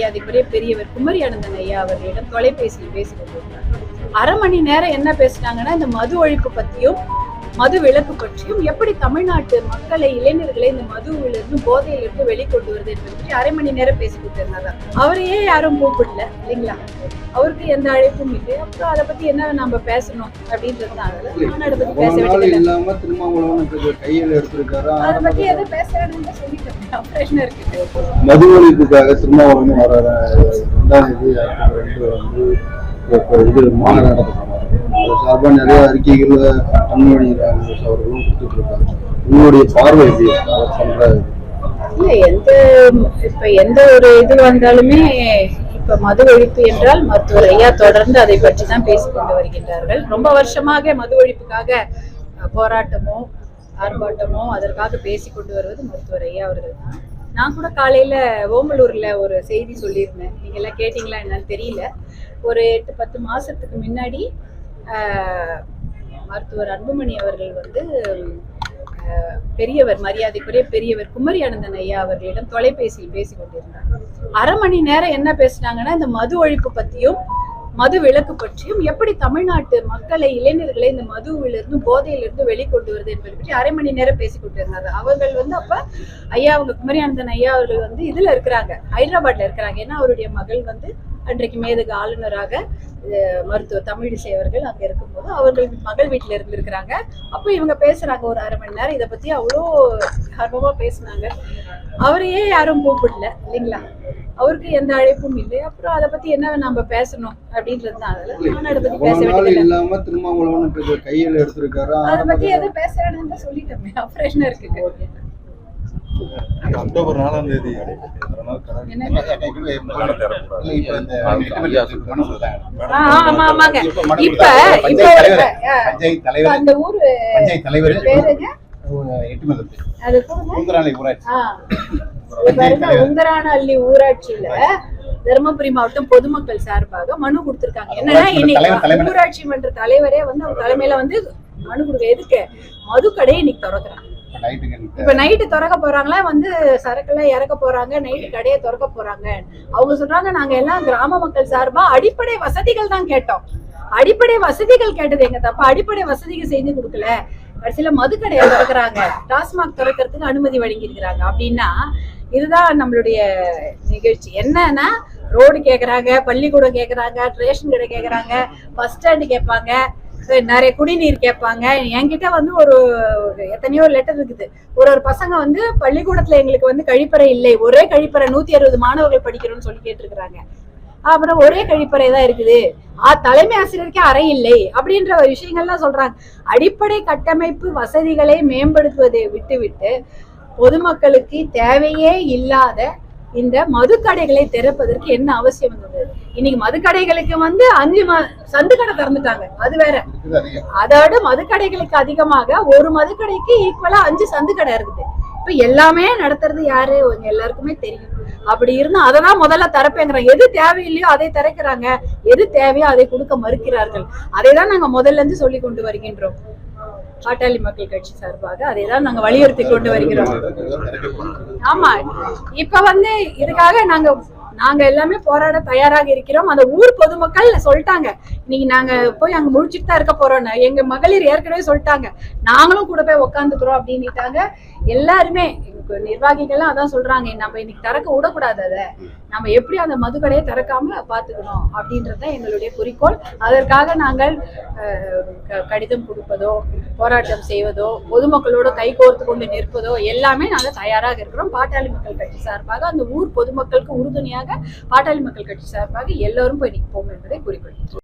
மரியாதைக்குரிய பெரியவர் குமரி அனந்தன் ஐயா அவர்களிடம் தொலைபேசியில் பேசிக்கொண்டிருந்தார் அரை மணி நேரம் என்ன பேசினாங்கன்னா இந்த மது ஒழிப்பு பத்தியும் மது விலக்கு பற்றியும் எப்படி தமிழ்நாட்டு மக்களை இளைஞர்களை இந்த மதுவிலிருந்து போதையிலிருந்து வெளிக்கொண்டு வருது என்பது பற்றி அரை மணி நேரம் பேசிக்கிட்டு இருந்தாங்க. அவரையே யாரும் கூப்பிடல இல்லைங்களா? அவருக்கு எந்த அழைப்பும் இல்லை. அப்புறம் அதை பத்தி என்ன நம்ம பேசணும் அப்படின்றதுனால அதை பத்தி பேச வேண்டியது கையில் எடுத்திருக்காரு? அதை பத்தி எதுவும் பேச வேணும்னு சொல்லிட்டேன் ஆப்ரேஷன் இருக்கு? மது ஒழிப்புக்காக திருமாவளவன் வர ரெண்டாம் தேதி வந்து இது மாநாடு சார்பாக நிறைய அறிக்கைகள் அன்பழி அவர்களும் கொடுத்துட்டு இருக்காங்க உங்களுடைய பார்வை எப்படி? அவர் பண்ற இல்லை எந்த இப்ப எந்த ஒரு இது வந்தாலுமே இப்ப மது ஒழிப்பு என்றால் மருத்துவர் ஐயா தொடர்ந்து அதை பற்றி தான் பேசிக்கொண்டு வருகின்றார்கள். ரொம்ப வருஷமாக மது ஒழிப்புக்காக போராட்டமோ ஆர்ப்பாட்டமோ அதற்காக பேசிக் கொண்டு வருவது மருத்துவர் ஐயா அவர்கள் தான். நான் கூட காலையில ஓமலூர்ல ஒரு செய்தி சொல்லியிருந்தேன். நீங்க எல்லாம் கேட்டீங்களா? என்னன்னு தெரியல. ஒரு எட்டு பத்து மாசத்துக்கு முன்னாடி மருத்துவர் அன்புமணி அவர்கள் வந்து பெரியவர் மரியாதைக்குரிய பெரியவர் குமரி அனந்தன் ஐயா அவர்களிடம் தொலைபேசியில் பேசிக் கொண்டிருந்தார் அரை மணி நேரம் என்ன பேசுனாங்கன்னா இந்த மது ஒழிப்பு பத்தியும் மது விலக்கு பற்றியும் எப்படி தமிழ்நாட்டு மக்களை இளைஞர்களை இந்த மதுவிலிருந்து போதையிலிருந்து வெளிக்கொண்டு வருது என்பதை பற்றி அரை மணி நேரம் பேசி கொண்டிருந்தாங்க அவர்கள் வந்து அப்ப ஐயா அவங்க குமரியானந்தன் ஐயா அவர்கள் வந்து இதுல இருக்கிறாங்க ஹைதராபாத்ல இருக்கிறாங்க. ஏன்னா அவருடைய மகள் வந்து அன்றைக்கு மேதகு ஆளுநராக மருத்துவர் தமிழிசை அவர்கள் அங்க இருக்கும்போது அவர்கள் மகள் வீட்டுல இருந்திருக்கிறாங்க. அப்போ இவங்க பேசுறாங்க ஒரு அரை மணி நேரம். இதை பத்தி அவ்வளோ ஆர்வமா பேசுனாங்க. அவரையே யாரும் கூப்பிடல இல்லைங்களா? அவருக்கு எந்த அழைப்பும் இல்லை. அப்புறம் அதை பத்தி என்ன நம்ம பேசணும் அப்படின்றதுனால நான் அதை பத்தி பேச வேண்டியது இல்லாம திருமாவளவன் இப்ப கையில் எடுத்திருக்காரு? அதை பத்தி எதுவும் பேச வேணும்னு சொல்லிட்டோமே. ஆப்ரேஷன் இருக்கு? அக்டோபர் நாலாம் தேதி. பஞ்சாயத்து தலைவர் ஊராட்சியில தருமபுரி மாவட்டம் பொதுமக்கள் சார்பாக மனு கொடுத்திருக்காங்க. என்னன்னா. இன்னைக்கு ஊராட்சி மன்ற தலைவரே வந்து அவங்க தலைமையில வந்து மனு கொடுக்க எதுக்கு? மது கடையை இன்னைக்கு திறக்கிறாங்க. இப்ப நைட்டு திறக்க போறாங்களா? வந்து சரக்குலாம் இறக்க போறாங்க நைட்டு கடையை திறக்க போறாங்க. அவங்க சொல்றாங்க நாங்க எல்லாம் கிராம மக்கள் சார்பா அடிப்படை வசதிகள் தான் கேட்டோம். அடிப்படை வசதிகள் கேட்டது எங்க தப்பா? அடிப்படை வசதிகள் செஞ்சு கொடுக்கல. கடைசியில மதுக்கடையை திறக்கிறாங்க. டாஸ்மாக் திறக்கிறதுக்கு அனுமதி வழங்கியிருக்கிறாங்க. அப்படின்னா இதுதான் நம்மளுடைய நிகழ்ச்சி. என்னன்னா ரோடு கேக்குறாங்க பள்ளிக்கூடம் கேக்குறாங்க ரேஷன் கடை கேக்குறாங்க பஸ் ஸ்டாண்டு கேட்பாங்க நிறைய குடிநீர் கேட்பாங்க. என்கிட்ட வந்து ஒரு எத்தனையோ லெட்டர் இருக்குது. ஒரு ஒரு பசங்க வந்து பள்ளிக்கூடத்துல எங்களுக்கு வந்து கழிப்பறை இல்லை. ஒரே கழிப்பறை நூத்தி அறுபது மாணவர்கள் படிக்கிறோம்னு சொல்லி கேட்டிருக்கிறாங்க. அப்புறம் ஒரே கழிப்பறை தான் இருக்குது. ஆ, தலைமை ஆசிரியருக்கே அறை இல்லை. அப்படின்ற ஒரு விஷயங்கள்லாம் சொல்றாங்க. அடிப்படை கட்டமைப்பு வசதிகளை மேம்படுத்துவதை விட்டுவிட்டு பொதுமக்களுக்கு தேவையே இல்லாத இந்த மதுக்கடைகளை திறப்பதற்கு என்ன அவசியம் இருந்தது இன்னைக்கு மதுக்கடைகளுக்கு வந்து அஞ்சு ம சந்து கடை திறந்துட்டாங்க. அது வேற. அதோட மதுக்கடைகளுக்கு அதிகமாக ஒரு மதுக்கடைக்கு ஈக்குவலா அஞ்சு சந்து கடை இருக்குது. இப்ப எல்லாமே நடத்துறது யாரு? எல்லாருக்குமே தெரியும். அப்படி இருந்தா அததான் முதல்ல திறப்பேங்கிறாங்க. எது தேவையில்லையோ அதை திறக்கிறாங்க. எது தேவையோ அதை கொடுக்க மறுக்கிறார்கள். அதை தான் நாங்க முதல்ல இருந்து சொல்லி கொண்டு வருகின்றோம். பாட்டாளி மக்கள் கட்சி சார்பாக அதை தான் நாங்க வலியுறுத்தி கொண்டு வருகிறோம். ஆமா. இப்ப வந்து இதுக்காக நாங்க நாங்க எல்லாமே போராட தயாராக இருக்கிறோம். அந்த ஊர் பொதுமக்கள் சொல்லிட்டாங்க. இன்னைக்கு நாங்க போய் அங்க முடிச்சுட்டு தான் இருக்க போறோம்னு எங்க மகளிர் ஏற்கனவே சொல்லிட்டாங்க. நாங்களும் கூட போய் உக்காந்துக்கிறோம் அப்படின்னுட்டாங்க. எல்லாருமே இப்போ நிர்வாகிகள்லாம் அதான் சொல்றாங்க நம்ம இன்னைக்கு திறக்க விடக்கூடாது அதை. நம்ம எப்படி அந்த மதுக்கடையை திறக்காம பாத்துக்கணும் அப்படின்றது தான் எங்களுடைய குறிக்கோள். அதற்காக நாங்கள் க- கடிதம் கொடுப்பதோ போராட்டம் செய்வதோ பொதுமக்களோட கைகோர்த்து கொண்டு நிற்பதோ எல்லாமே நாங்கள் தயாராக இருக்கிறோம். பாட்டாளி மக்கள் கட்சி சார்பாக அந்த ஊர் பொதுமக்களுக்கு உறுதுணையாக பாட்டாளி மக்கள் கட்சி சார்பாக எல்லோரும் போய் நிற்போம் என்பதை குறிக்கொள்கிறோம்